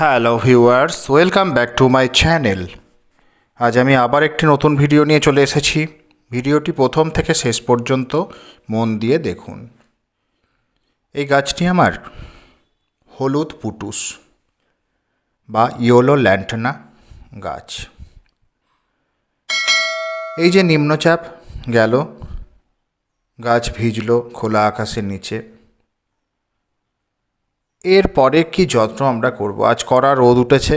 Hello viewers welcome back to my channel আজ আমি আবার একটি নতুন ভিডিও নিয়ে চলে এসেছি। ভিডিওটি প্রথম থেকে শেষ পর্যন্ত মন দিয়ে দেখুন। এই গাছটি আমার হলুদ পুটুস বা ইয়োলো ল্যান্টনা গাছ। এই যে নিম্নচাপ গেল, গাছ ভিজলো খোলা আকাশের নিচে। এরপরে কি যত্ন আমরা করব? আজ কড়া রোদ উঠেছে,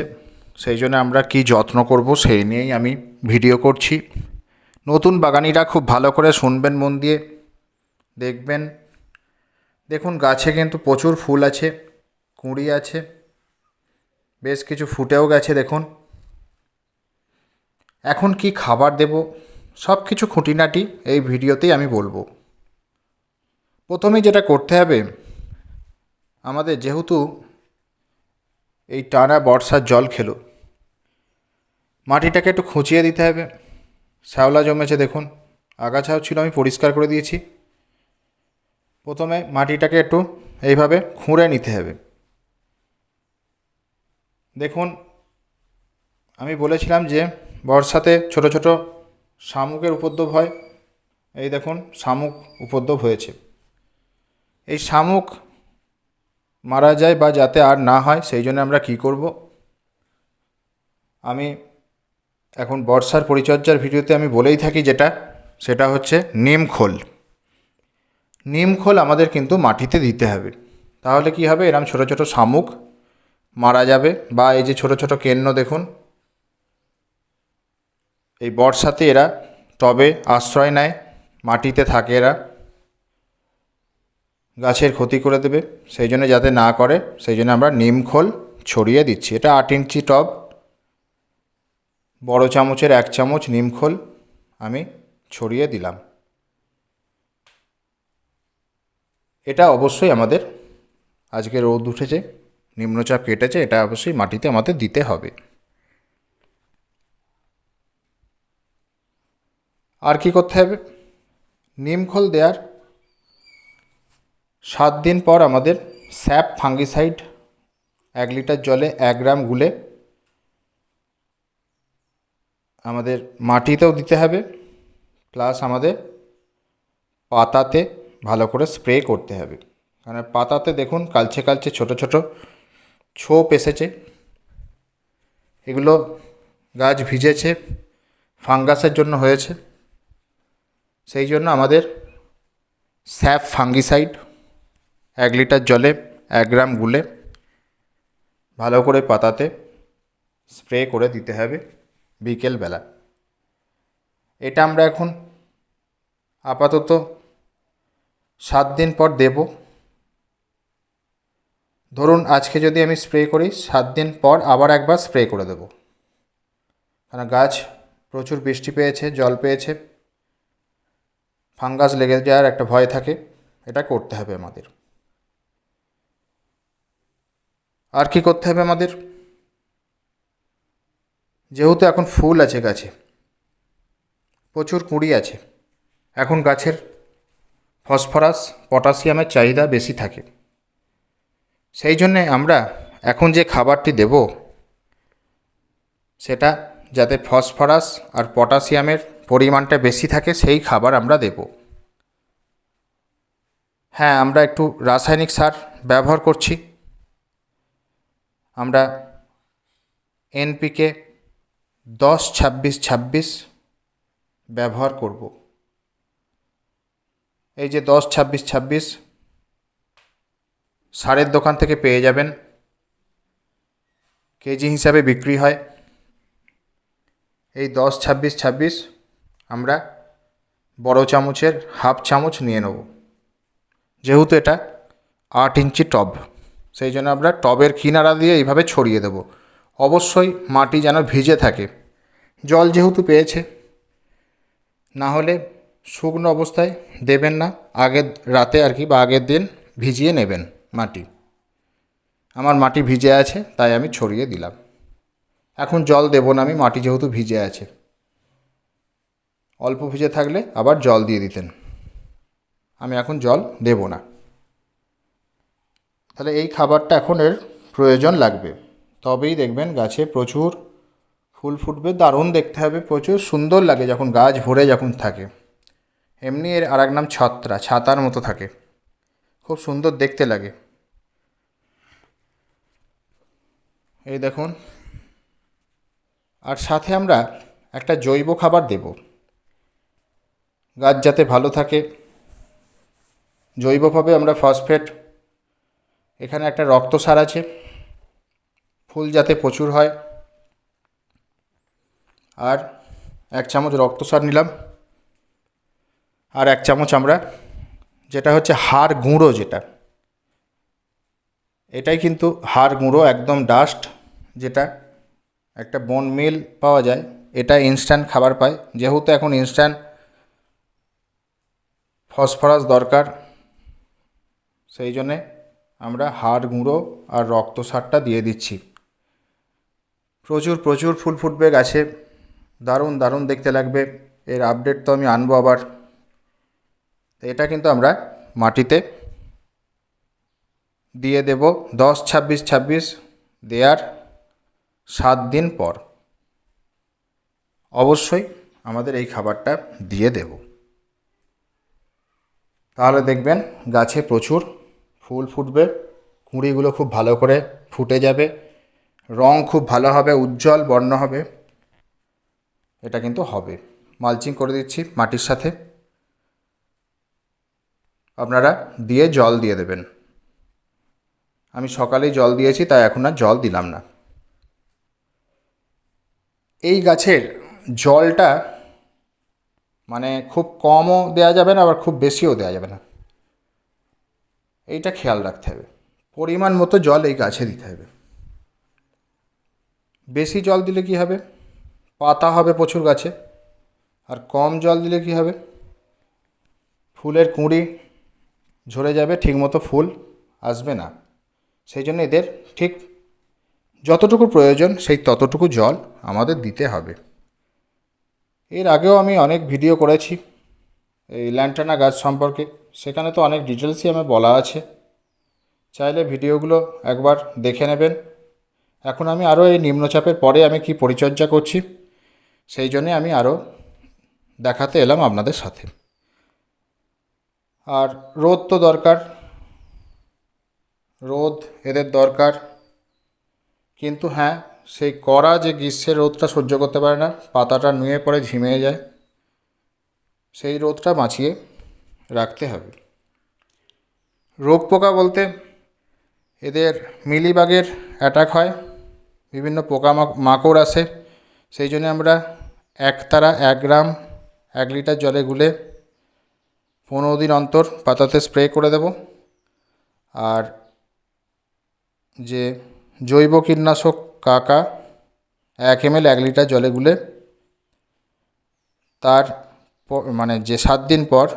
সেই জন্য আমরা কি যত্ন করব সেই নিয়েই আমি ভিডিও করছি। নতুন বাগানিরা খুব ভালো করে শুনবেন মন দিয়ে, দেখবেন। দেখুন, গাছে কিন্তু প্রচুর ফুল আছে, কুঁড়ি আছে, বেশ কিছু ফুটেও গেছে, দেখুন। এখন কি খাবার দেব? সব কিছু খুঁটিনাটি এই ভিডিওতেই আমি বলব। প্রথমেই যেটা করতে হবে আমাদের যেহেতু এই টানা বর্ষার জল খেলো, মাটিটাকে একটু খুঁচিয়ে দিতে হবে। শ্যাওলা জমেছে দেখুন, আগাছাও ছিল, আমি পরিষ্কার করে দিয়েছি। প্রথমে মাটিটাকে একটু এইভাবে খুঁড়ে নিতে হবে। দেখুন, আমি বলেছিলাম যে বর্ষাতে ছোট ছোট শামুকের উপদ্রব হয়। এই দেখুন, শামুক উপদ্রব হয়েছে। এই শামুক মারা যায় বা যাতে আর না হয়, সেই জন্য আমরা কি করব? আমি এখন বর্ষার পরিচর্যার ভিডিওতে আমি বলেই থাকি যেটা, সেটা হচ্ছে নিম খোল। নিম খোল আমাদের কিন্তু মাটিতে দিতে হবে। তাহলে কি হবে? এরম ছোট ছোট শামুক মারা যাবে বা এই যে ছোট ছোট কেন্ন দেখুন, এই বর্ষাতে এরা টবে আশ্রয় নেয়, মাটিতে থাকে এরা। গাছের ক্ষতি করে দেবে। সেই জন্য যাতে না করে, সেই জন্য আমরা নিম খোল ছড়িয়ে দিচ্ছি। এটা আট ইঞ্চি টব। বড় চামচের এক চামচ নিম খোল আমি ছড়িয়ে দিলাম। এটা অবশ্যই আমাদের আজকে রোদ উঠেছে, নিম্নচাপ কেটেছে, এটা অবশ্যই মাটিতে আমাদের দিতে হবে। আর কি করতে হবে? নিম খোল দেওয়ার সাত দিন পর আমাদের স্যাপ ফাঙ্গিসাইড এক লিটার জলে এক গ্রাম গুলে আমাদের মাটিতেও দিতে হবে, প্লাস আমাদের পাতাতে ভালো করে স্প্রে করতে হবে। কারণ পাতাতে দেখুন কালচে কালচে ছোট ছোট ছোপ এসেছে। এগুলো গাছ ভিজেছে, ফাঙ্গাসের জন্য হয়েছে। সেই জন্য আমাদের স্যাপ ফাঙ্গিসাইড এক লিটার জলে এক গ্রাম গুলে ভালো করে পাতাতে স্প্রে করে দিতে হবে বিকেলবেলা। এটা আমরা এখন আপাতত সাত দিন পর দেব। ধরুন আজকে যদি আমি স্প্রে করি, সাত দিন পর আবার একবার স্প্রে করে দেব। কারণ গাছ প্রচুর বৃষ্টি পেয়েছে, জল পেয়েছে, ফাঙ্গাস লেগে যাওয়ার একটা ভয় থাকে, এটা করতে হবে আমাদের। আর কি করতে হবে আমাদের? যেহেতু এখন ফুল আছে গাছে, প্রচুর কুঁড়ি আছে, এখন গাছের ফসফরাস, পটাশিয়ামের চাহিদা বেশি থাকে। সেই জন্যে আমরা এখন যে খাবারটি দেব, সেটা যাতে ফসফরাস আর পটাশিয়ামের পরিমাণটা বেশি থাকে, সেই খাবার আমরা দেব। হ্যাঁ আমরা একটু রাসায়নিক সার ব্যবহার করছি। আমরা এনপিকে দশ ছাব্বিশ ছাব্বিশ ব্যবহার করব। এই যে দশ ছাব্বিশ ছাব্বিশ সারের দোকান থেকে পেয়ে যাবেন। কেজি হিসাবে বিক্রি হয়। এই দশ ছাব্বিশ ছাব্বিশ আমরা বড় চামচের হাফ চামচ নিয়ে নেব। যেহেতু এটা আট ইঞ্চি টব। সেই জন্য আমরা টবের কিনারা দিয়ে এইভাবে ছড়িয়ে দেব। অবশ্যই মাটি যেন ভিজে থাকে। জল যেহেতু পেয়েছে, না হলে শুকনো অবস্থায় দেবেন না। আগের রাতে আর কি বা আগের দিন ভিজিয়ে নেবেন মাটি। আমার মাটি ভিজে আছে, তাই আমি ছড়িয়ে দিলাম। এখন জল দেব না আমি, মাটি যেহেতু ভিজে আছে। অল্প ভিজে থাকলে আবার জল দিয়ে দিতেন। আমি এখন জল দেব না। তাহলে এই খাবারটা এখন এর প্রয়োজন লাগবে। তবেই দেখবেন গাছে প্রচুর ফুল ফুটবে, দারুণ দেখতে হবে, প্রচুর সুন্দর লাগে যখন গাছ ভরে যখন থাকে। এমনি এর আর এক নাম ছত্রা, ছাতার মতো থাকে। খুব সুন্দর দেখতে লাগে। এই দেখুন। আর সাথে আমরা একটা জৈব খাবার দেব। গাছ যাতে ভালো থাকে, জৈবভাবে আমরা ফসফেট এখানে একটা রক্ত সার আছে। ফুল যাতে প্রচুর হয়। আর এক চামচ রক্ত সার নিলাম। আর এক চামচ আমরা যেটা হচ্ছে হাড় গুঁড়ো যেটা। এটাই কিন্তু হাড় গুঁড়ো একদম ডাস্ট যেটা একটা বন মিল পাওয়া যায়। এটা ইনস্ট্যান্ট খাবার পায়। যেহেতু এখন ইনস্ট্যান্ট ফসফরাস দরকার, সেই জন্যে আমরা হাড়, গুঁড়ো আর রক্ত সারটা দিয়ে দিচ্ছি। প্রচুর প্রচুর ফুল ফুটবে গাছে। দারুণ দারুণ দেখতে লাগবে। এর আপডেট তো আমি আনব আবার। এটা কিন্তু আমরা মাটিতে দিয়ে দেব দশ, ছাব্বিশ ছাব্বিশ দেওয়ার সাত দিন পর। অবশ্যই আমাদের এই খাবারটা দিয়ে দেব। তাহলে দেখবেন গাছে প্রচুর ফুল ফুটবে, কুঁড়িগুলো খুব ভালো করে ফুটে যাবে, রং খুব ভালো হবে, উজ্জ্বল বর্ণ হবে। এটা কিন্তু হবে। মালচিং করে দিচ্ছি মাটির সাথে। আপনারা দিয়ে জল দিয়ে দেবেন। আমি সকালেই জল দিয়েছি, তাই এখন আর জল দিলাম না। এই গাছের জলটা মানে খুব কমও দেওয়া যাবে না, আবার খুব বেশিও দেওয়া যাবে না। এইটা খেয়াল রাখতে হবে। পরিমাণ মতো জল এই গাছে দিতে হবে। বেশি জল দিলে কি হবে? পাতা হবে প্রচুর গাছে। আর কম জল দিলে কি হবে? ফুলের কুঁড়ি ঝরে যাবে, ঠিকমতো ফুল আসবে না। সেই জন্য এদের ঠিক যতটুকু প্রয়োজন, সেই ততটুকু জল আমাদের দিতে হবে। এর আগেও আমি অনেক ভিডিও করেছি এই ল্যান্টানা গাছ সম্পর্কে। সেখানে তো অনেক ডিটেলসই আমার বলা আছে। চাইলে ভিডিওগুলো একবার দেখে নেবেন। এখন আমি আরও এই নিম্নচাপের পরে আমি কি পরিচর্যা করছি, সেই জন্যে আমি আরও দেখাতে এলাম আপনাদের সাথে। আর রোদ তো দরকার, রোদ এদের দরকার। কিন্তু হ্যাঁ সেই কড়া যে গ্রীষ্মের রোদটা সহ্য করতে পারে না, পাতাটা নুয়ে পড়ে ঝিমিয়ে যায়, সেই রোদটা বাঁচিয়ে রাখতে হবে। রোগ পোকা বলতে এদের মিলিবাগের অ্যাটাক হয়। বিভিন্ন পোকা মাকড় আসে। সেই জন্য আমরা এক তারা এক গ্রাম, এক লিটার জলে গুলে পনেরো দিন অন্তর পাতাতে স্প্রে করে দেব। আর যে জৈব কীটনাশক কাকা এক এম এক লিটার জলে গুলে তার মানে যে সাত দিন পর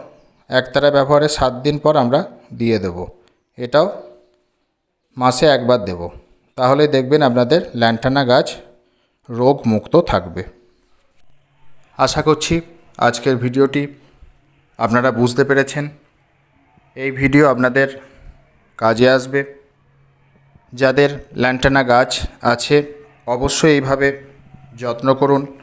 একতারা ব্যবহারের সাত দিন পর আমরা দিয়ে দেব। এটাও মাসে একবার দেব। তাহলে দেখবেন আপনাদের ল্যান্টানা গাছ রোগ মুক্ত থাকবে। আশা করছি আজকের ভিডিওটি আপনারা বুঝতে পেরেছেন। এই ভিডিও আপনাদের কাজে আসবে। যাদের ল্যান্টানা গাছ আছে, অবশ্যই এইভাবে যত্ন করুন।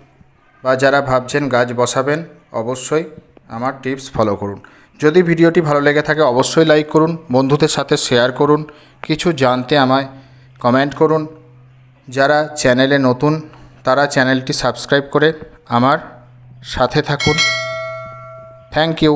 বা যারা ভাবছেন গাছ বসাবেন, অবশ্যই আমার টিপস ফলো করুন। যদি ভিডিওটি ভালো লেগে থাকে, অবশ্যই লাইক করুন, বন্ধুদের সাথে শেয়ার করুন, কিছু জানতে আমায় কমেন্ট করুন। যারা চ্যানেলে নতুন, তারা চ্যানেলটি সাবস্ক্রাইব করে আমার সাথে থাকুন। Thank you.